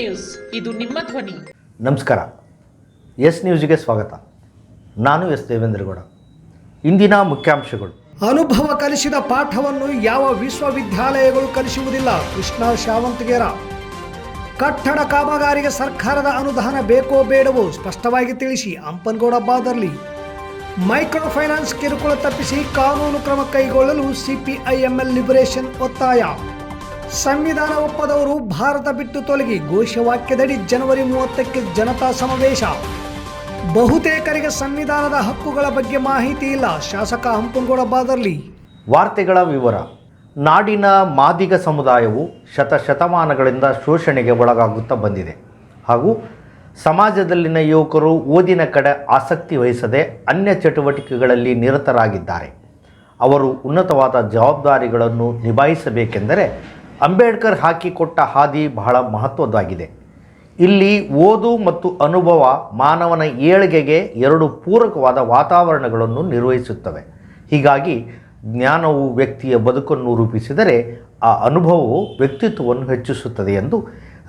News. ಇದು ನಿಮ್ಮ ಧ್ವನಿ. ನಮಸ್ಕಾರ. ಎಸ್ ನ್ಯೂಸ್ಗೆ ಸ್ವಾಗತ. ನಾನು ಎಸ್ ದೇವೇಂದ್ರಗೌಡ. ಇಂದಿನ ಮುಖ್ಯಾಂಶಗಳು. ಅನುಭವ ಕಲಿಸಿದ ಪಾಠವನ್ನು ಯಾವ ವಿಶ್ವವಿದ್ಯಾಲಯಗಳು ಕಲಿಸುವುದಿಲ್ಲ? ಕೃಷ್ಣ ಶಾವಂತಗೇರ ಕಟ್ಟಡ ಕಾಮಗಾರಿಗೆ ಸರ್ಕಾರದ ಅನುದಾನ ಬೇಕೋ ಬೇಡವೋ ಸ್ಪಷ್ಟವಾಗಿ ತಿಳಿಸಿ ಅಂಪನ್ಗೌಡ ಬಾದರ್ಲಿ. ಮೈಕ್ರೋ ಫೈನಾನ್ಸ್ ಕಿರುಕುಳ ತಪ್ಪಿಸಿ ಕಾನೂನು ಕ್ರಮ ಕೈಗೊಳ್ಳಲು ಸಿಪಿಐಎಂಎಲ್ ಲಿಬರೇಷನ್ ಒತ್ತಾಯ. ಸಂವಿಧಾನ ಒಪ್ಪದವರು ಭಾರತ ಬಿಟ್ಟು ತೊಲಗಿ ಘೋಷವಾಕ್ಯದಡಿ ಜನವರಿ ಮೂವತ್ತಕ್ಕೆ ಜನತಾ ಸಮಾವೇಶ. ಬಹುತೇಕರಿಗೆ ಸಂವಿಧಾನದ ಹಕ್ಕುಗಳ ಬಗ್ಗೆ ಮಾಹಿತಿ ಇಲ್ಲ. ಶಾಸಕ ಹಂಪನಗೌಡ ಬಾದರ್ಲಿ. ವಾರ್ತೆಗಳ ವಿವರ. ನಾಡಿನ ಮಾದಿಗ ಸಮುದಾಯವು ಶತಶತಮಾನಗಳಿಂದ ಶೋಷಣೆಗೆ ಒಳಗಾಗುತ್ತಾ ಬಂದಿದೆ. ಹಾಗೂ ಸಮಾಜದಲ್ಲಿನ ಯುವಕರು ಓದಿನ ಕಡೆ ಆಸಕ್ತಿ ವಹಿಸದೆ ಅನ್ಯ ಚಟುವಟಿಕೆಗಳಲ್ಲಿ ನಿರತರಾಗಿದ್ದಾರೆ. ಅವರು ಉನ್ನತವಾದ ಜವಾಬ್ದಾರಿಗಳನ್ನು ನಿಭಾಯಿಸಬೇಕೆಂದರೆ ಅಂಬೇಡ್ಕರ್ ಹಾಕಿಕೊಟ್ಟ ಹಾದಿ ಬಹಳ ಮಹತ್ವದ್ದಾಗಿದೆ. ಇಲ್ಲಿ ಓದು ಮತ್ತು ಅನುಭವ ಮಾನವನ ಏಳಿಗೆಗೆ ಎರಡು ಪೂರಕವಾದ ವಾತಾವರಣಗಳನ್ನು ನಿರ್ವಹಿಸುತ್ತವೆ. ಹೀಗಾಗಿ ಜ್ಞಾನವು ವ್ಯಕ್ತಿಯ ಬದುಕನ್ನು ರೂಪಿಸಿದರೆ ಆ ಅನುಭವವು ವ್ಯಕ್ತಿತ್ವವನ್ನು ಹೆಚ್ಚಿಸುತ್ತದೆ ಎಂದು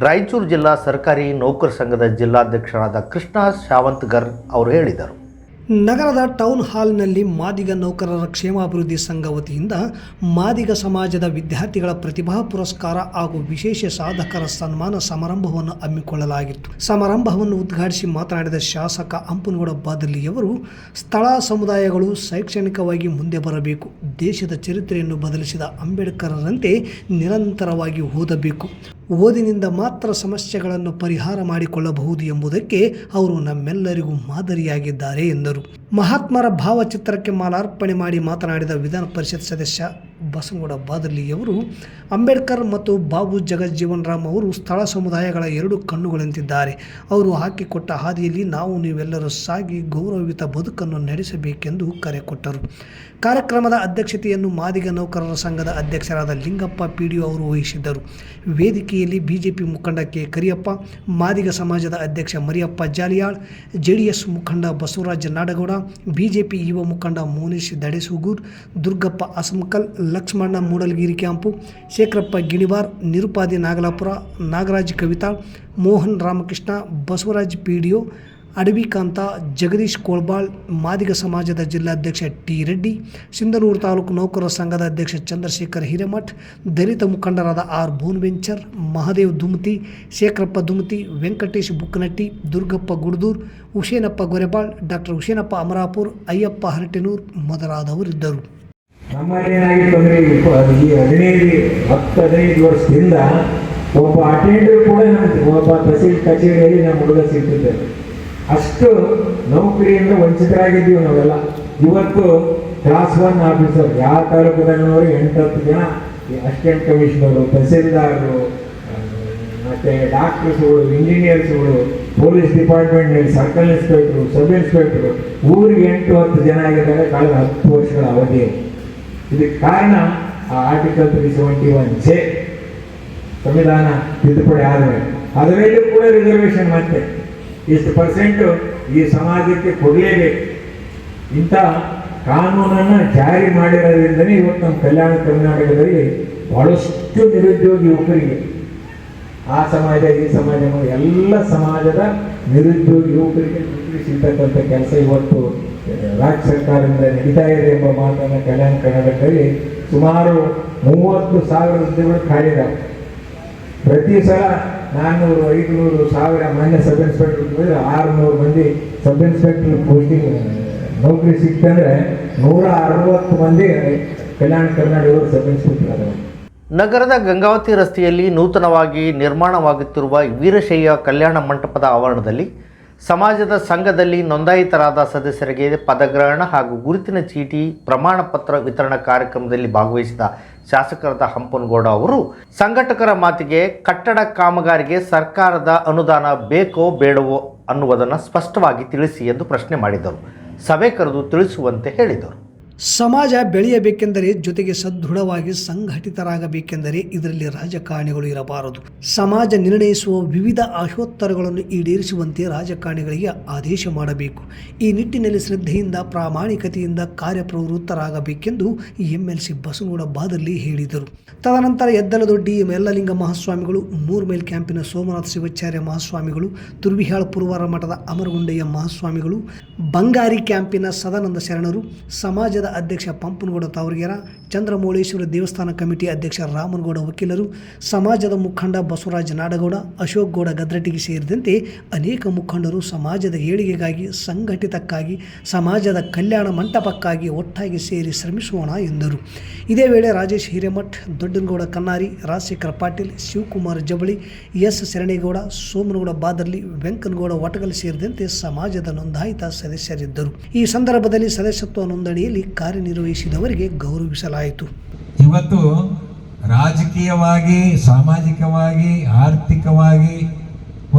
ರಾಯಚೂರು ಜಿಲ್ಲಾ ಸರ್ಕಾರಿ ನೌಕರ ಸಂಘದ ಜಿಲ್ಲಾಧ್ಯಕ್ಷರಾದ ಕೃಷ್ಣ ಶಾವಂತ್ಗರ್ ಅವರು ಹೇಳಿದರು. ನಗರದ ಟೌನ್ ಹಾಲ್ನಲ್ಲಿ ಮಾದಿಗ ನೌಕರರ ಕ್ಷೇಮಾಭಿವೃದ್ಧಿ ಸಂಘ ವತಿಯಿಂದ ಮಾದಿಗ ಸಮಾಜದ ವಿದ್ಯಾರ್ಥಿಗಳ ಪ್ರತಿಭಾ ಪುರಸ್ಕಾರ ಹಾಗೂ ವಿಶೇಷ ಸಾಧಕರ ಸನ್ಮಾನ ಸಮಾರಂಭವನ್ನು ಹಮ್ಮಿಕೊಳ್ಳಲಾಗಿತ್ತು. ಸಮಾರಂಭವನ್ನು ಉದ್ಘಾಟಿಸಿ ಮಾತನಾಡಿದ ಶಾಸಕ ಅಂಪನಗೌಡ ಬಾದಲಿಯವರು, ಸ್ಥಳ ಸಮುದಾಯಗಳು ಶೈಕ್ಷಣಿಕವಾಗಿ ಮುಂದೆ ಬರಬೇಕು. ದೇಶದ ಚರಿತ್ರೆಯನ್ನು ಬದಲಿಸಿದ ಅಂಬೇಡ್ಕರರಂತೆ ನಿರಂತರವಾಗಿ ಓದಬೇಕು. ಓದಿನಿಂದ ಮಾತ್ರ ಸಮಸ್ಯೆಗಳನ್ನು ಪರಿಹಾರ ಮಾಡಿಕೊಳ್ಳಬಹುದು ಎಂಬುದಕ್ಕೆ ಅವರು ನಮ್ಮೆಲ್ಲರಿಗೂ ಮಾದರಿಯಾಗಿದ್ದಾರೆ ಎಂದರು. ಮಹಾತ್ಮರ ಭಾವಚಿತ್ರಕ್ಕೆ ಮಾಲಾರ್ಪಣೆ ಮಾಡಿ ಮಾತನಾಡಿದ ವಿಧಾನ ಪರಿಷತ್ ಸದಸ್ಯ ಬಸವಗೌಡ ಬಾದಲಿಯವರು ಅಂಬೇಡ್ಕರ್ ಮತ್ತು ಬಾಬು ಜಗಜ್ಜೀವನ್ ರಾಮ್ ಅವರು ಸ್ಥಳ ಸಮುದಾಯಗಳ ಎರಡು ಕಣ್ಣುಗಳಂತಿದ್ದಾರೆ. ಅವರು ಹಾಕಿಕೊಟ್ಟ ಹಾದಿಯಲ್ಲಿ ನಾವು ನೀವೆಲ್ಲರೂ ಸಾಗಿ ಗೌರವಯುತ ಬದುಕನ್ನು ನಡೆಸಬೇಕೆಂದು ಕರೆ ಕೊಟ್ಟರು. ಕಾರ್ಯಕ್ರಮದ ಅಧ್ಯಕ್ಷತೆಯನ್ನು ಮಾದಿಗ ನೌಕರರ ಸಂಘದ ಅಧ್ಯಕ್ಷರಾದ ಲಿಂಗಪ್ಪ ಪಿಡಿಒ ಅವರು ವಹಿಸಿದ್ದರು. ವೇದಿಕೆಯಲ್ಲಿ ಬಿಜೆಪಿ ಮುಖಂಡ ಕೆ ಕರಿಯಪ್ಪ, ಮಾದಿಗ ಸಮಾಜದ ಅಧ್ಯಕ್ಷ ಮರಿಯಪ್ಪ ಜಾಲಿಯಾಳ್, ಜೆಡಿಎಸ್ ಮುಖಂಡ ಬಸವರಾಜ ನಾಡಗೌಡ, ಬಿಜೆಪಿ ಯುವ ಮುಖಂಡ ಮೋನೇಶ್ ದಡೇಸೂಗೂರ್ ದುರ್ಗಪ್ಪ ಅಸಮಕಲ್ ಲಕ್ಷ್ಮಣ್ಣ ಮೂಡಲ್ಗಿರಿ ಕ್ಯಾಂಪು, ಶೇಖರಪ್ಪ ಗಿಣಿವಾರ್, ನಿರುಪಾದಿ ನಾಗಲಾಪುರ, ನಾಗರಾಜ್ ಕವಿತಾಳ್ ಮೋಹನ್ ರಾಮಕೃಷ್ಣ, ಬಸವರಾಜ್ ಪಿಡಿಒ ಅಡವಿಕಾಂತ, ಜಗದೀಶ್ ಕೋಳ್ಬಾಳ್, ಮಾದಿಗ ಸಮಾಜದ ಜಿಲ್ಲಾಧ್ಯಕ್ಷ ಟಿ ರೆಡ್ಡಿ, ಸಿಂಧನೂರು ತಾಲೂಕು ನೌಕರರ ಸಂಘದ ಅಧ್ಯಕ್ಷ ಚಂದ್ರಶೇಖರ್ ಹಿರೇಮಠ್, ದಲಿತ ಮುಖಂಡರಾದ R Bonaventure Mahadev Dumati Shekharappa Dumati Venkatesh Bukkanatti, Durgappa Guddur Hushenappa Gorebal, doctor Hushenappa Amarapur, Ayyappa Haratenur ಮೊದಲಾದವರಿದ್ದರು. ಈ ಹದಿನೈದು ಹತ್ತು ಹದಿನೈದು ವರ್ಷದಿಂದ ಒಬ್ಬ ಅಟೆಂಡರ್ ಕೂಡ ಒಬ್ಬ ತಹಸೀಲ್ ಕಚೇರಿಯಲ್ಲಿ ನಮ್ಮ ಹುಡುಗ ಸಿಗ್ತಿದ್ದೆ. ಅಷ್ಟು ನೌಕರಿಯಿಂದ ವಂಚಿತರಾಗಿದ್ದೀವಿ ನಾವೆಲ್ಲ. ಇವತ್ತು ಕ್ಲಾಸ್ ಒನ್ ಆಫೀಸರ್ ಯಾವ ತಾಲೂಕದವರು ಎಂಟತ್ತು ಜನ ಅಸಿಸ್ಟೆಂಟ್ ಕಮಿಷನರು ತಹಸೀಲ್ದಾರರು ಮತ್ತು ಡಾಕ್ಟರ್ಸ್ಗಳು ಇಂಜಿನಿಯರ್ಸ್ಗಳು ಪೊಲೀಸ್ ಡಿಪಾರ್ಟ್ಮೆಂಟ್ನಲ್ಲಿ ಸರ್ಕಲ್ ಇನ್ಸ್ಪೆಕ್ಟ್ರು ಸಬ್ ಇನ್ಸ್ಪೆಕ್ಟ್ರು ಊರಿಗೆ ಎಂಟು ಹತ್ತು ಜನ ಆಗಿದ್ದಾರೆ ಕಳೆದ ಹತ್ತು ವರ್ಷಗಳ ಅವಧಿ. ಇದಕ್ಕೆ ಕಾರಣ ಆ article three seventy one J ಸಂವಿಧಾನ ತಿದ್ದುಪಡಿ ಆದರೆ. ಅದರಲ್ಲೂ ಕೂಡ ರಿಸರ್ವೇಶನ್ ಮತ್ತೆ. ಇಷ್ಟು ಪರ್ಸೆಂಟು ಈ ಸಮಾಜಕ್ಕೆ ಕೊಡಲೇಬೇಕು? ಇಂಥ ಕಾನೂನನ್ನು ಜಾರಿ ಮಾಡಿರೋದ್ರಿಂದಲೇ ಇವತ್ತು ನಮ್ಮ ಕಲ್ಯಾಣ ಕರ್ನಾಟಕದಲ್ಲಿ ಬಹಳಷ್ಟು ನಿರುದ್ಯೋಗಿ ಯುವಕರಿಗೆ ಆ ಸಮಾಜ, ಈ ಸಮಾಜ ಎಲ್ಲ ಸಮಾಜದ ನಿರುದ್ಯೋಗಿ ಯುವಕರಿಗೆ ಸಿಗ್ತಕ್ಕಂಥ ಕೆಲಸ ಇವತ್ತು ರಾಜ್ಯ ಸರ್ಕಾರದಿಂದ ನಡೀತಾ ಇದೆ ಎಂಬ ಮಾತನ್ನು ಕಲ್ಯಾಣ ಕರ್ನಾಟಕದಲ್ಲಿ ಸುಮಾರು ಮೂವತ್ತು ಸಾವಿರ ಹುದ್ದೆಗಳು ಖಾಲಿ ಪ್ರತಿ ಸಲ ನಾನ್ನೂರು ಐದುನೂರು ಸಾವಿರ ಮಾನ್ಯ ಸಬ್ ಇನ್ಸ್ಪೆಕ್ಟರ್ ಆರುನೂರು ಮಂದಿ ಸಬ್ ಇನ್ಸ್ಪೆಕ್ಟರ್ ಪೋಸ್ಟಿಂಗ್. ನೌಕರಿ ಸಿಕ್ತಂದ್ರೆ ನೂರ ಅರವತ್ತು ಮಂದಿ ಕಲ್ಯಾಣ ಕರ್ನಾಟಕದವರು ಸಬ್ ಇನ್ಸ್ಪೆಕ್ಟರ್ ಅದಾವೆ ನಗರದ ಗಂಗಾವತಿ ರಸ್ತೆಯಲ್ಲಿ ನೂತನವಾಗಿ ನಿರ್ಮಾಣವಾಗುತ್ತಿರುವ ವೀರಶೈಯ ಕಲ್ಯಾಣ ಮಂಟಪದ ಆವರಣದಲ್ಲಿ ಸಮಾಜದ ಸಂಘದಲ್ಲಿ ನೋಂದಾಯಿತರಾದ ಸದಸ್ಯರಿಗೆ ಪದಗ್ರಹಣ ಹಾಗೂ ಗುರುತಿನ ಚೀಟಿ ಪ್ರಮಾಣ ಪತ್ರ ವಿತರಣಾ ಕಾರ್ಯಕ್ರಮದಲ್ಲಿ ಭಾಗವಹಿಸಿದ ಶಾಸಕರಾದ ಹಂಪನಗೌಡ ಅವರು, ಸಂಘಟಕರ ಮಾತಿಗೆ ಕಟ್ಟಡ ಕಾಮಗಾರಿಗೆ ಸರ್ಕಾರದ ಅನುದಾನ ಬೇಕೋ ಬೇಡವೋ ಅನ್ನುವುದನ್ನು ಸ್ಪಷ್ಟವಾಗಿ ತಿಳಿಸಿ ಎಂದು ಪ್ರಶ್ನೆ ಮಾಡಿದರು. ಸಭೆ ಕರೆದು ತಿಳಿಸುವಂತೆ ಹೇಳಿದರು. ಸಮಾಜ ಬೆಳೆಯಬೇಕೆಂದರೆ ಜೊತೆಗೆ ಸದೃಢವಾಗಿ ಸಂಘಟಿತರಾಗಬೇಕೆಂದರೆ ಇದರಲ್ಲಿ ರಾಜಕಾರಣಿಗಳು ಇರಬಾರದು. ಸಮಾಜ ನಿರ್ಣಯಿಸುವ ವಿವಿಧ ಆಶೋತ್ತರಗಳನ್ನು ಈಡೇರಿಸುವಂತೆ ರಾಜಕಾರಣಿಗಳಿಗೆ ಆದೇಶ ಮಾಡಬೇಕು. ಈ ನಿಟ್ಟಿನಲ್ಲಿ ಶ್ರದ್ಧೆಯಿಂದ, ಪ್ರಾಮಾಣಿಕತೆಯಿಂದ ಕಾರ್ಯಪ್ರವೃತ್ತರಾಗಬೇಕೆಂದು ಎಂಎಲ್ಸಿ ಬಸನಗೌಡ ಬಾದಲ್ಲಿ ಹೇಳಿದರು. ತದನಂತರ ಎದ್ದಲದೊಡ್ಡಿ ಮೆಲ್ಲಲಿಂಗ ಮಹಾಸ್ವಾಮಿಗಳು, ಮೂರ್ಮೇಲ್ ಮೈಲ್ ಕ್ಯಾಂಪಿನ ಸೋಮನಾಥ ಶಿವಾಚಾರ್ಯ ಮಹಾಸ್ವಾಮಿಗಳು, ತುರ್ವಿಹಾಳ ಪುರವಾರ ಮಠದ ಅಮರಗುಂಡಯ್ಯ ಮಹಾಸ್ವಾಮಿಗಳು, ಬಂಗಾರಿ ಕ್ಯಾಂಪಿನ ಸದಾನಂದ ಶರಣರು, ಸಮಾಜದ ಅಧ್ಯಕ್ಷ ಪಂಪನಗೌಡ ತಾವರಿಗೆರ, ಚಂದ್ರಮೌಳೇಶ್ವರ ದೇವಸ್ಥಾನ ಕಮಿಟಿ ಅಧ್ಯಕ್ಷ ರಾಮನಗೌಡ ವಕೀಲರು, ಸಮಾಜದ ಮುಖಂಡ ಬಸವರಾಜ ನಾಡಗೌಡ, ಅಶೋಕ್ ಗೌಡ ಗದ್ರಟಿಗೆ ಸೇರಿದಂತೆ ಅನೇಕ ಮುಖಂಡರು ಸಮಾಜದ ಏಳಿಗೆಗಾಗಿ, ಸಂಘಟಿತಕ್ಕಾಗಿ, ಸಮಾಜದ ಕಲ್ಯಾಣ ಮಂಟಪಕ್ಕಾಗಿ ಒಟ್ಟಾಗಿ ಸೇರಿ ಶ್ರಮಿಸೋಣ ಎಂದರು. ಇದೇ ವೇಳೆ ರಾಜೇಶ್ ಹಿರೇಮಠ್, ದೊಡ್ಡನಗೌಡ ಕನ್ನಾರಿ, ರಾಜಶೇಖರ ಪಾಟೀಲ್, ಶಿವಕುಮಾರ್ ಜಬಳಿ ಎಸ್ ಶರಣೇಗೌಡ, ಸೋಮನಗೌಡ ಬಾದರ್ಲಿ, ವೆಂಕನಗೌಡ ವಟಗಲ್ ಸೇರಿದಂತೆ ಸಮಾಜದ ನೋಂದಾಯಿತ ಸದಸ್ಯರಿದ್ದರು. ಈ ಸಂದರ್ಭದಲ್ಲಿ ಸದಸ್ಯತ್ವ ನೋಂದಣಿಯಲ್ಲಿ ಕಾರ್ಯನಿರ್ವಹಿಸಿದವರಿಗೆ ಗೌರವಿಸಲಾಯಿತು. ಇವತ್ತು ರಾಜಕೀಯವಾಗಿ, ಸಾಮಾಜಿಕವಾಗಿ, ಆರ್ಥಿಕವಾಗಿ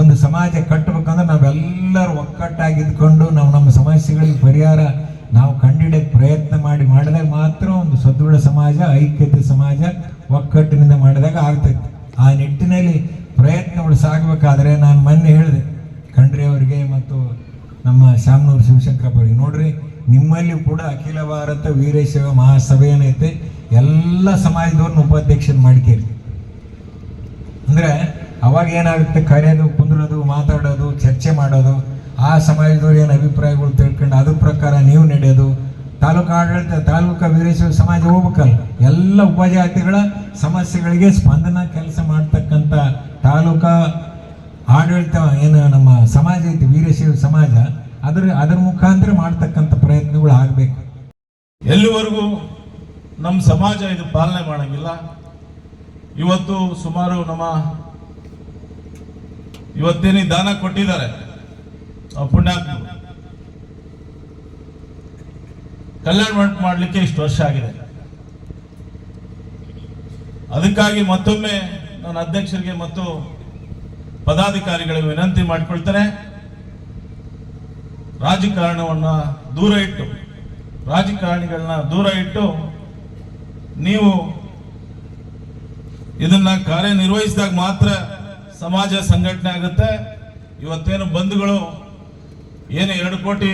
ಒಂದು ಸಮಾಜ ಕಟ್ಟಬೇಕಂದ್ರೆ ನಾವೆಲ್ಲರೂ ಒಕ್ಕಟ್ಟಾಗಿದ್ದುಕೊಂಡು ನಾವು ನಮ್ಮ ಸಮಸ್ಯೆಗಳಿಗೆ ಪರಿಹಾರ ನಾವು ಕಂಡಿಡಿಯಕ್ಕೆ ಪ್ರಯತ್ನ ಮಾಡಿ ಮಾಡಿದಾಗ ಮಾತ್ರ ಒಂದು ಸದೃಢ ಸಮಾಜ, ಐಕ್ಯತೆ ಸಮಾಜ ಒಕ್ಕಟ್ಟಿನಿಂದ ಮಾಡಿದಾಗ ಆಗ್ತೈತೆ. ಆ ನಿಟ್ಟಿನಲ್ಲಿ ಪ್ರಯತ್ನಗಳು ಸಾಗಬೇಕಾದ್ರೆ ನಾನು ಮೊನ್ನೆ ಹೇಳಿದೆ, ಖಂಡ್ರೆ ಅವರಿಗೆ ಮತ್ತು ನಮ್ಮ ಶಾಮನೂರು ಶಿವಶಂಕರಪ್ಪ ಅವರಿಗೆ. ನೋಡ್ರಿ ನಿಮ್ಮಲ್ಲಿ ಕೂಡ ಅಖಿಲ ಭಾರತ ವೀರಶೈವ ಮಹಾಸಭೆ ಏನೈತೆ ಎಲ್ಲ ಸಮಾಜದವ್ರನ್ನ ಉಪಾಧ್ಯಕ್ಷನ ಮಾಡ್ಕೇರಿ. ಅಂದ್ರೆ ಅವಾಗ ಏನಾಗುತ್ತೆ, ಕರೆಯೋದು, ಕುಂದ್ರೋದು, ಮಾತಾಡೋದು, ಚರ್ಚೆ ಮಾಡೋದು, ಆ ಸಮಾಜದವ್ರು ಏನು ಅಭಿಪ್ರಾಯಗಳು ತಿಳ್ಕೊಂಡು ಅದ್ರ ಪ್ರಕಾರ ನೀವು ನಡೆಯೋದು, ತಾಲೂಕು ಆಡಳಿತ, ತಾಲೂಕು ವೀರೇಶ್ವರ ಸಮಾಜ ಹೋಗ್ಬೇಕಲ್ಲ, ಎಲ್ಲ ಉಪಜಾತಿಗಳ ಸಮಸ್ಯೆಗಳಿಗೆ ಸ್ಪಂದನ ಕೆಲಸ ಮಾಡ್ತಕ್ಕಂಥ ತಾಲೂಕಾ ಆಡಳಿತ ಏನು ನಮ್ಮ ಸಮಾಜ ಐತಿ, ವೀರಶೈವ ಸಮಾಜ ಅದ್ರ ಅದರ ಮುಖಾಂತರ ಮಾಡ್ತಕ್ಕಂಥ ಪ್ರಯತ್ನಗಳು ಆಗಬೇಕು. ಎಲ್ಲಿವರೆಗೂ ನಮ್ಮ ಸಮಾಜ ಇದು ಪಾಲನೆ ಮಾಡಂಗಿಲ್ಲ. ಇವತ್ತು ಸುಮಾರು ನಮ್ಮ ಇವತ್ತೇನಿ ದಾನ ಕೊಟ್ಟಿದ್ದಾರೆ. ಪುಣ್ಯ ಕಲ್ಯಾಣ ಮಂಟಪ ಮಾಡಲಿಕ್ಕೆ ಇಷ್ಟು ವರ್ಷ ಆಗಿದೆ. ಅದಕ್ಕಾಗಿ ಮತ್ತೊಮ್ಮೆ ನನ್ನ ಅಧ್ಯಕ್ಷರಿಗೆ ಮತ್ತು ಪದಾಧಿಕಾರಿಗಳಿಗೆ ವಿನಂತಿ ಮಾಡಿಕೊಳ್ತೇನೆ. ರಾಜಕಾರಣವನ್ನ ದೂರ ಇಟ್ಟು, ರಾಜಕಾರಣಿಗಳನ್ನ ದೂರ ಇಟ್ಟು ನೀವು ಇದನ್ನ ಕಾರ್ಯನಿರ್ವಹಿಸಿದಾಗ ಮಾತ್ರ ಸಮಾಜ ಸಂಘಟನೆ ಆಗುತ್ತೆ. ಇವತ್ತೇನು ಬಂಧುಗಳು ಏನು ಎರಡು ಕೋಟಿ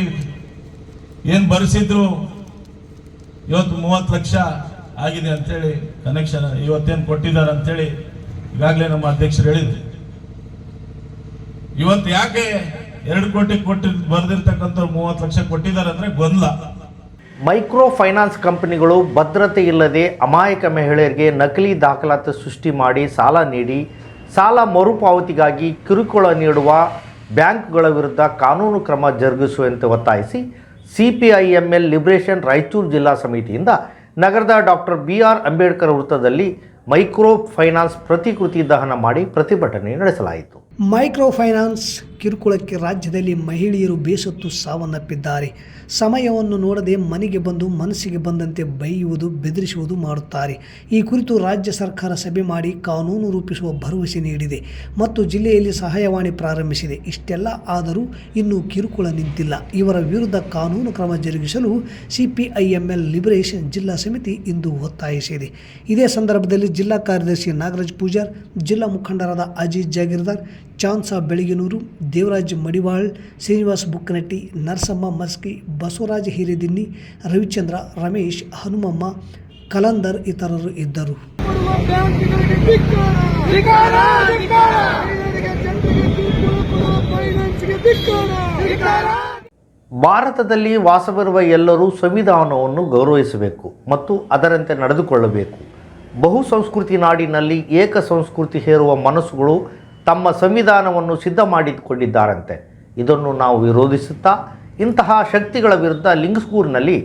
ಏನು ಬರೆಸಿದ್ರು ಇವತ್ತು ಮೂವತ್ತು ಲಕ್ಷ ಆಗಿದೆ ಅಂತೇಳಿ ಕನೆಕ್ಷನ್ ಇವತ್ತೇನು ಕೊಟ್ಟಿದ್ದಾರೆ ಅಂತೇಳಿ ಈಗಾಗಲೇ ನಮ್ಮ ಅಧ್ಯಕ್ಷರು ಹೇಳಿದ್ರು. ಇವತ್ತು ಯಾಕೆ ಎರಡು ಕೋಟಿ ಕೊಟ್ಟಿ ಬರೆದಿರ್ತಕ್ಕಂಥ ಮೂವತ್ತು ಲಕ್ಷ ಕೊಟ್ಟಿದ್ದಾರೆ ಅಂದ್ರೆ ಗೊಂದಲ. ಮೈಕ್ರೋ ಫೈನಾನ್ಸ್ ಕಂಪನಿಗಳು ಭದ್ರತೆ ಇಲ್ಲದೆ ಅಮಾಯಕ ಮಹಿಳೆಯರಿಗೆ ನಕಲಿ ದಾಖಲಾತಿ ಸೃಷ್ಟಿ ಮಾಡಿ ಸಾಲ ನೀಡಿ ಸಾಲ ಮರುಪಾವತಿಗಾಗಿ ಕಿರುಕುಳ ನೀಡುವ ಬ್ಯಾಂಕ್ಗಳ ವಿರುದ್ಧ ಕಾನೂನು ಕ್ರಮ ಜರುಗಿಸುವಂತೆ ಒತ್ತಾಯಿಸಿ C P I M L liberation Raichur ಜಿಲ್ಲಾ ಸಮಿತಿಯಿಂದ ನಗರದ ಡಾಕ್ಟರ್ ಬಿ ಆರ್ ಅಂಬೇಡ್ಕರ್ ವೃತ್ತದಲ್ಲಿ ಮೈಕ್ರೋ ಫೈನಾನ್ಸ್ ಪ್ರತಿಕೃತಿ ದಹನ ಮಾಡಿ ಪ್ರತಿಭಟನೆ ನಡೆಸಲಾಯಿತು. ಮೈಕ್ರೋ ಫೈನಾನ್ಸ್ ಕಿರುಕುಳಕ್ಕೆ ರಾಜ್ಯದಲ್ಲಿ ಮಹಿಳೆಯರು ಬೇಸತ್ತು ಸಾವನ್ನಪ್ಪಿದ್ದಾರೆ. ಸಮಯವನ್ನು ನೋಡದೆ ಮನೆಗೆ ಬಂದು ಮನಸ್ಸಿಗೆ ಬಂದಂತೆ ಬೈಯುವುದು, ಬೆದರಿಸುವುದು ಮಾಡುತ್ತಾರೆ. ಈ ಕುರಿತು ರಾಜ್ಯ ಸರ್ಕಾರ ಸಭೆ ಮಾಡಿ ಕಾನೂನು ರೂಪಿಸುವ ಭರವಸೆ ನೀಡಿದೆ ಮತ್ತು ಜಿಲ್ಲೆಯಲ್ಲಿ ಸಹಾಯವಾಣಿ ಪ್ರಾರಂಭಿಸಿದೆ. ಇಷ್ಟೆಲ್ಲ ಆದರೂ ಇನ್ನೂ ಕಿರುಕುಳ ನಿಂತಿಲ್ಲ. ಇವರ ವಿರುದ್ಧ ಕಾನೂನು ಕ್ರಮ ಜರುಗಿಸಲು ಸಿಪಿಐಎಂಎಲ್ ಲಿಬರೇಷನ್ ಜಿಲ್ಲಾ ಸಮಿತಿ ಇಂದು ಒತ್ತಾಯಿಸಿದೆ. ಇದೇ ಸಂದರ್ಭದಲ್ಲಿ ಜಿಲ್ಲಾ ಕಾರ್ಯದರ್ಶಿ ನಾಗರಾಜ್ ಪೂಜಾರ್, ಜಿಲ್ಲಾ ಮುಖಂಡರಾದ ಅಜೀಜ್ ಜಾಗೀರ್ದಾರ್ ಚಾನ್ಸಾ ಬೆಳಗಿನೂರು, ದೇವರಾಜ್ ಮಡಿವಾಳ್, ಶ್ರೀನಿವಾಸ್ ಬುಕ್ಕನಟ್ಟಿ, ನರಸಮ್ಮ ಮಸ್ಕಿ ಬಸವರಾಜ ಹಿರೇದಿನ್ನಿ, ರವಿಚಂದ್ರ, ರಮೇಶ್, ಹನುಮಮ್ಮ, ಕಲಂದರ್ ಇತರರು ಇದ್ದರು. ಭಾರತದಲ್ಲಿ ವಾಸವಿರುವ ಎಲ್ಲರೂ ಸಂವಿಧಾನವನ್ನು ಗೌರವಿಸಬೇಕು ಮತ್ತು ಅದರಂತೆ ನಡೆದುಕೊಳ್ಳಬೇಕು. ಬಹು ಸಂಸ್ಕೃತಿ ನಾಡಿನಲ್ಲಿ ಏಕ ಸಂಸ್ಕೃತಿ ಹೇರುವ ಮನಸ್ಸುಗಳು ತಮ್ಮ ಸಂವಿಧಾನವನ್ನು ಸಿದ್ಧ ಮಾಡಿಕೊಂಡಿದ್ದಾರಂತೆ. ಇದನ್ನು ನಾವು ವಿರೋಧಿಸುತ್ತಾ, ಇಂತಹ ಶಕ್ತಿಗಳ ವಿರುದ್ಧ ಲಿಂಗಸ್ಕೂರಿನಲ್ಲಿ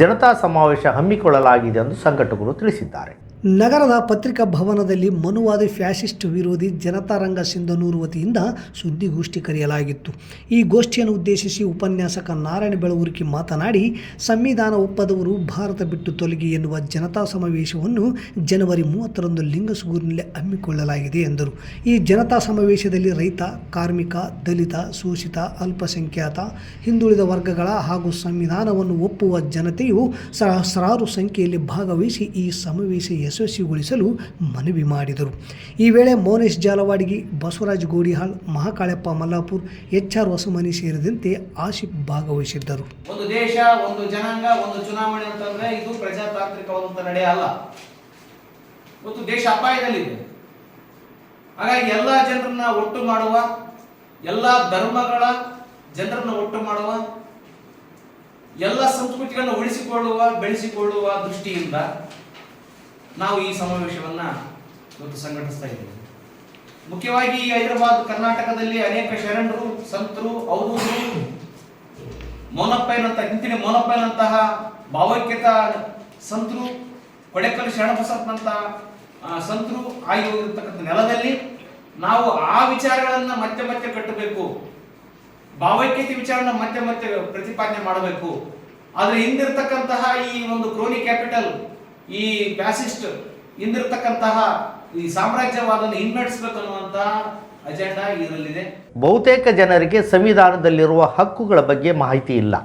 ಜನತಾ ಸಮಾವೇಶ ಹಮ್ಮಿಕೊಳ್ಳಲಾಗಿದೆ ಎಂದು ಸಂಘಟಕರು ತಿಳಿಸಿದ್ದಾರೆ. ನಗರದ ಪತ್ರಿಕಾ ಭವನದಲ್ಲಿ ಮನುವಾದಿ ಫ್ಯಾಸಿಸ್ಟ್ ವಿರೋಧಿ ಜನತಾರಂಗ ಸಿಂಧನೂರು ವತಿಯಿಂದ ಸುದ್ದಿಗೋಷ್ಠಿ ಕರೆಯಲಾಗಿತ್ತು. ಈ ಗೋಷ್ಠಿಯನ್ನು ಉದ್ದೇಶಿಸಿ ಉಪನ್ಯಾಸಕ ನಾರಾಯಣ ಬೆಳವೂರ್ಕಿ ಮಾತನಾಡಿ, ಸಂವಿಧಾನ ಒಪ್ಪದವರು ಭಾರತ ಬಿಟ್ಟು ತೊಲಗಿ ಎನ್ನುವ ಜನತಾ ಸಮಾವೇಶವನ್ನು ಜನವರಿ ಮೂವತ್ತರಂದು ಲಿಂಗಸೂರಿನಲ್ಲಿ ಹಮ್ಮಿಕೊಳ್ಳಲಾಗಿದೆ ಎಂದರು. ಈ ಜನತಾ ಸಮಾವೇಶದಲ್ಲಿ ರೈತ, ಕಾರ್ಮಿಕ, ದಲಿತ, ಶೋಷಿತ, ಅಲ್ಪಸಂಖ್ಯಾತ, ಹಿಂದುಳಿದ ವರ್ಗಗಳ ಹಾಗೂ ಸಂವಿಧಾನವನ್ನು ಒಪ್ಪುವ ಜನತೆಯು ಸಹಸ್ರಾರು ಸಂಖ್ಯೆಯಲ್ಲಿ ಭಾಗವಹಿಸಿ ಈ ಸಮಾವೇಶ ಯಶಸ್ವಿಗೊಳಿಸಲು ಮನವಿ ಮಾಡಿದರು. ಈ ವೇಳೆ ಮೌನೇಶ್ ಜಾಲವಾಡಿಗಿ ಬಸವರಾಜ್ ಗೋಡಿಹಾಳ್, ಮಹಾಕಾಳಪ್ಪ ಮಲ್ಲಾಪುರ್, ಎಚ್ ಆರ್ ಹೊಸಮನಿ ಸೇರಿದಂತೆ ಆಶಿಫ್ ಭಾಗವಹಿಸಿದ್ದರು. ಒಂದು ದೇಶ, ಒಂದು ಜನಾಂಗ, ಒಂದು ಚುನಾವಣೆ ಅಂತಂದ್ರೆ ಇದು ಪ್ರಜಾತಾಂತ್ರಿಕವಾದಂತ ನಡೆ ಅಲ್ಲ. ಮತ್ತು ದೇಶ ಅಪಾಯದಲ್ಲಿದೆ. ಹಾಗಾಗಿ ಎಲ್ಲ ಜನರನ್ನ ಒಟ್ಟು ಮಾಡುವ, ಎಲ್ಲ ಧರ್ಮಗಳ ಜನರನ್ನ ಒಟ್ಟು ಮಾಡುವ, ಎಲ್ಲ ಸಂಸ್ಕೃತಿಗಳನ್ನು ಉಳಿಸಿಕೊಳ್ಳುವ, ಬೆಳೆಸಿಕೊಳ್ಳುವ ದೃಷ್ಟಿಯಿಂದ ನಾವು ಈ ಸಮಾವೇಶವನ್ನ ಇವತ್ತು ಸಂಘಟಿಸ್ತಾ ಇದ್ದೀವಿ. ಮುಖ್ಯವಾಗಿ ಹೈದರಾಬಾದ್ ಕರ್ನಾಟಕದಲ್ಲಿ ಅನೇಕ ಶರಣರು, ಸಂತರು ಅವರು ಮೌನಪ್ಪಯ್ಯನಂತ ಹಿಂತಿನ ಮೌನಪ್ಪಯ್ಯನಂತಹ ಭಾವೈಕ್ಯತ ಸಂತರು ಕೊಡೆಕಲ್ ಶರಣಬಸಪ್ಪನಂತ ಸಂತರು ಆಗಿ ಹೋಗಿರ್ತಕ್ಕಂಥ ನೆಲದಲ್ಲಿ ನಾವು ಆ ವಿಚಾರಗಳನ್ನ ಮತ್ತೆ ಮತ್ತೆ ಕಟ್ಟಬೇಕು. ಭಾವೈಕ್ಯತೆ ವಿಚಾರನ ಮತ್ತೆ ಮತ್ತೆ ಪ್ರತಿಪಾದನೆ ಮಾಡಬೇಕು. ಆದ್ರೆ ಹಿಂದಿರ್ತಕ್ಕಂತಹ ಈ ಒಂದು ಕ್ರೋನಿ ಕ್ಯಾಪಿಟಲ್ ಈ ಫ್ಯಾಸಿಸ್ಟ್ ಹಿಂದಿರ್ತಕ್ಕಂತಹ ಈ ಸಾಮ್ರಾಜ್ಯವಾದನ್ನು ಹಿನ್ನಡೆಸಬೇಕು ಅನ್ನುವಂತಹ ಅಜೆಂಡಾ ಇದರಲ್ಲಿದೆ. ಬಹುತೇಕ ಜನರಿಗೆ ಸಂವಿಧಾನದಲ್ಲಿರುವ ಹಕ್ಕುಗಳ ಬಗ್ಗೆ ಮಾಹಿತಿ ಇಲ್ಲ.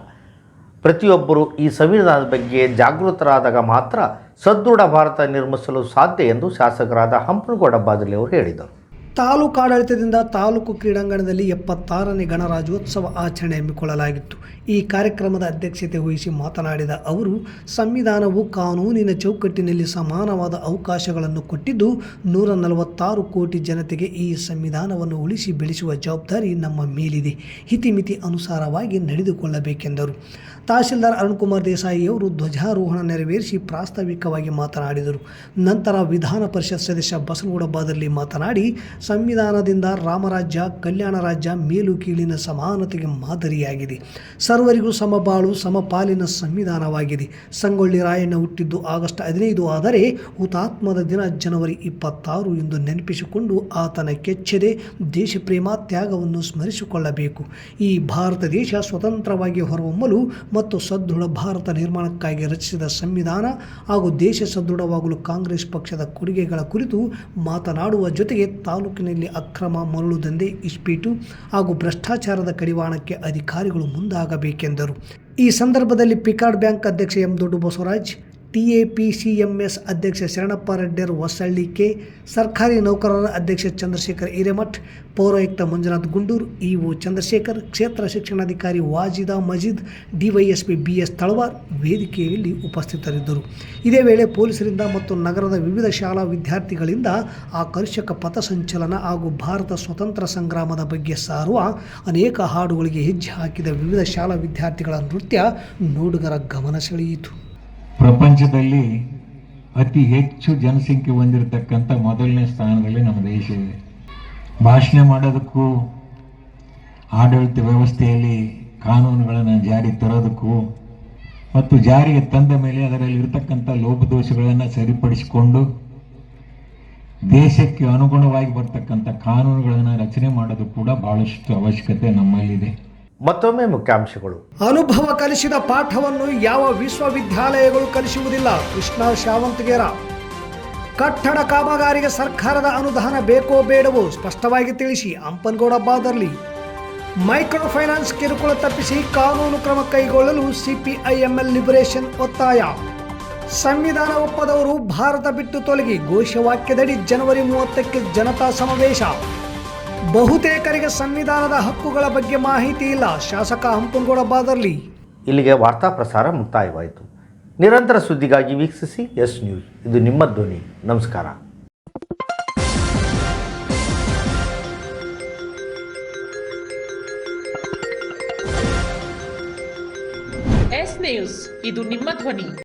ಪ್ರತಿಯೊಬ್ಬರು ಈ ಸಂವಿಧಾನದ ಬಗ್ಗೆ ಜಾಗೃತರಾದಾಗ ಮಾತ್ರ ಸದೃಢ ಭಾರತ ನಿರ್ಮಿಸಲು ಸಾಧ್ಯ ಎಂದು ಶಾಸಕರಾದ ಹಂಪನಗೌಡ ಬಾದಲಿ ಅವರು ಹೇಳಿದರು. ತಾಲೂಕು ಆಡಳಿತದಿಂದ ತಾಲೂಕು ಕ್ರೀಡಾಂಗಣದಲ್ಲಿ ಎಪ್ಪತ್ತಾರನೇ ಗಣರಾಜ್ಯೋತ್ಸವ ಆಚರಣೆ ಹಮ್ಮಿಕೊಳ್ಳಲಾಗಿತ್ತು. ಈ ಕಾರ್ಯಕ್ರಮದ ಅಧ್ಯಕ್ಷತೆ ವಹಿಸಿ ಮಾತನಾಡಿದ ಅವರು, ಸಂವಿಧಾನವು ಕಾನೂನಿನ ಚೌಕಟ್ಟಿನಲ್ಲಿ ಸಮಾನವಾದ ಅವಕಾಶಗಳನ್ನು ಕೊಟ್ಟಿದ್ದು, ನೂರ ನಲವತ್ತಾರು ಕೋಟಿ ಜನತೆಗೆ ಈ ಸಂವಿಧಾನವನ್ನು ಉಳಿಸಿ ಬೆಳೆಸುವ ಜವಾಬ್ದಾರಿ ನಮ್ಮ ಮೇಲಿದೆ. ಹಿತಿಮಿತಿ ಅನುಸಾರವಾಗಿ ನಡೆದುಕೊಳ್ಳಬೇಕೆಂದರು. ತಹಶೀಲ್ದಾರ್ ಅರುಣ್ಕುಮಾರ್ ದೇಸಾಯಿಯವರು ಧ್ವಜಾರೋಹಣ ನೆರವೇರಿಸಿ ಪ್ರಾಸ್ತಾವಿಕವಾಗಿ ಮಾತನಾಡಿದರು. ನಂತರ ವಿಧಾನ ಪರಿಷತ್ ಸದಸ್ಯ ಬಸನಗೌಡ ಬಾದರ್ಲಿ ಮಾತನಾಡಿ ಸಂವಿಧಾನದಿಂದ ರಾಮರಾಜ್ಯ, ಕಲ್ಯಾಣ ರಾಜ್ಯ ಮೇಲು ಕೀಳಿನ ಸಮಾನತೆಗೆ ಮಾದರಿಯಾಗಿದೆ. ಸರ್ವರಿಗೂ ಸಮಬಾಳು, ಸಮಪಾಲಿನ ಸಂವಿಧಾನವಾಗಿದೆ. ಸಂಗೊಳ್ಳಿ ರಾಯಣ್ಣ ಹುಟ್ಟಿದ್ದು ಆಗಸ್ಟ್ ಹದಿನೈದು. ಆದರೆ ಹುತಾತ್ಮದ ದಿನ ಜನವರಿ ಇಪ್ಪತ್ತಾರು ಎಂದು ನೆನಪಿಸಿಕೊಂಡು ಆತನ ಕೆಚ್ಚದೆ ದೇಶಪ್ರೇಮ ತ್ಯಾಗವನ್ನು ಸ್ಮರಿಸಿಕೊಳ್ಳಬೇಕು. ಈ ಭಾರತ ದೇಶ ಸ್ವತಂತ್ರವಾಗಿ ಹೊರಹೊಮ್ಮಲು ಮತ್ತು ಸದೃಢ ಭಾರತ ನಿರ್ಮಾಣಕ್ಕಾಗಿ ರಚಿಸಿದ ಸಂವಿಧಾನ ಹಾಗೂ ದೇಶ ಸದೃಢವಾಗಲು ಕಾಂಗ್ರೆಸ್ ಪಕ್ಷದ ಕೊಡುಗೆಗಳ ಕುರಿತು ಮಾತನಾಡುವ ಜೊತೆಗೆ ತಾಲೂಕಿನಲ್ಲಿ ಅಕ್ರಮ ಮರಳು ದಂಧೆ, ಇಸ್ಪೀಟು ಹಾಗೂ ಭ್ರಷ್ಟಾಚಾರದ ಕಡಿವಾಣಕ್ಕೆ ಅಧಿಕಾರಿಗಳು ಮುಂದಾಗಬೇಕೆಂದರು. ಈ ಸಂದರ್ಭದಲ್ಲಿ ಪಿಕಾರ್ಡ್ ಬ್ಯಾಂಕ್ ಅಧ್ಯಕ್ಷ ಎಂ ದೊಡ್ಡ ಬಸವರಾಜ್ ಟಿಎಪಿಸಿಎಂಎಸ್ ಅಧ್ಯಕ್ಷ ಶರಣಪ್ಪ ರೆಡ್ಡಿಯರ್ ಹೊಸಳ್ಳಿ ಕೆ ಸರ್ಕಾರಿ ನೌಕರರ ಅಧ್ಯಕ್ಷ ಚಂದ್ರಶೇಖರ್ ಹಿರೇಮಠ್, ಪೌರಾಯುಕ್ತ ಮಂಜುನಾಥ್ ಗುಂಡೂರ್, ಇಒ ಚಂದ್ರಶೇಖರ್, ಕ್ಷೇತ್ರ ಶಿಕ್ಷಣಾಧಿಕಾರಿ Wajida Majeed, DYSP B S Talawar ವೇದಿಕೆಯಲ್ಲಿ ಉಪಸ್ಥಿತರಿದ್ದರು. ಇದೇ ವೇಳೆ ಪೊಲೀಸರಿಂದ ಮತ್ತು ನಗರದ ವಿವಿಧ ಶಾಲಾ ವಿದ್ಯಾರ್ಥಿಗಳಿಂದ ಆಕರ್ಷಕ ಪಥಸಂಚಲನ ಹಾಗೂ ಭಾರತ ಸ್ವತಂತ್ರ ಸಂಗ್ರಾಮದ ಬಗ್ಗೆ ಸಾರುವ ಅನೇಕ ಹಾಡುಗಳಿಗೆ ಹೆಜ್ಜೆ ಹಾಕಿದ ವಿವಿಧ ಶಾಲಾ ವಿದ್ಯಾರ್ಥಿಗಳ ನೃತ್ಯ ನೋಡುಗರ ಗಮನ ಸೆಳೆಯಿತು. ಪ್ರಪಂಚದಲ್ಲಿ ಅತಿ ಹೆಚ್ಚು ಜನಸಂಖ್ಯೆ ಹೊಂದಿರತಕ್ಕಂಥ ಮೊದಲನೇ ಸ್ಥಾನದಲ್ಲಿ ನಮ್ಮ ದೇಶ ಇದೆ. ಭಾಷಣ ಮಾಡೋದಕ್ಕೂ, ಆಡಳಿತ ವ್ಯವಸ್ಥೆಯಲ್ಲಿ ಕಾನೂನುಗಳನ್ನು ಜಾರಿ ತರೋದಕ್ಕೂ, ಮತ್ತು ಜಾರಿಗೆ ತಂದ ಮೇಲೆ ಅದರಲ್ಲಿ ಇರತಕ್ಕಂಥ ಲೋಪದೋಷಗಳನ್ನು ಸರಿಪಡಿಸಿಕೊಂಡು ದೇಶಕ್ಕೆ ಅನುಗುಣವಾಗಿ ಬರ್ತಕ್ಕಂಥ ಕಾನೂನುಗಳನ್ನು ರಚನೆ ಮಾಡೋದು ಕೂಡ ಭಾಳಷ್ಟು ಅವಶ್ಯಕತೆ ನಮ್ಮಲ್ಲಿದೆ. ಮತ್ತೊಮ್ಮೆ ಮುಖ್ಯಾಂಶಗಳು. ಅನುಭವ ಕಲಿಸಿದ ಪಾಠವನ್ನು ಯಾವ ವಿಶ್ವವಿದ್ಯಾಲಯಗಳು ಕಲಿಸುವುದಿಲ್ಲ? ಕೃಷ್ಣ ಶಾವಂತಗೇರ. ಕಟ್ಟಡ ಕಾಮಗಾರಿಗೆ ಸರ್ಕಾರದ ಅನುದಾನ ಬೇಕೋ ಬೇಡವೋ ಸ್ಪಷ್ಟವಾಗಿ ತಿಳಿಸಿ ಅಂಪನಗೌಡ ಬಾದರ್ಲಿ. ಮೈಕ್ರೋ ಫೈನಾನ್ಸ್ ಕಿರುಕುಳ ತಪ್ಪಿಸಿ ಕಾನೂನು ಕ್ರಮ ಕೈಗೊಳ್ಳಲು ಸಿಪಿಐಎಂಎಲ್ ಲಿಬರೇಷನ್ ಒತ್ತಾಯ. ಸಂವಿಧಾನ ಒಪ್ಪದವರು ಭಾರತ ಬಿಟ್ಟು ತೊಲಗಿ ಘೋಷವಾಕ್ಯದಡಿ ಜನವರಿ ಮೂವತ್ತಕ್ಕೆ ಜನತಾ ಸಮಾವೇಶ. ಬಹುತೇಕರಿಗೆ ಸಂವಿಧಾನದ ಹಕ್ಕುಗಳ ಬಗ್ಗೆ ಮಾಹಿತಿ ಇಲ್ಲ. ಶಾಸಕ ಹಂಪನಗೌಡ ಬಾದರ್ಲಿ. ಇಲ್ಲಿಗೆ ವಾರ್ತಾ ಪ್ರಸಾರ ಮುಕ್ತಾಯವಾಯಿತು. ನಿರಂತರ ಸುದ್ದಿಗಾಗಿ ವೀಕ್ಷಿಸಿ ಎಸ್ ನ್ಯೂಸ್. ಇದು ನಿಮ್ಮ ಧ್ವನಿ. ನಮಸ್ಕಾರ. S news. ಇದು ನಿಮ್ಮ ಧ್ವನಿ.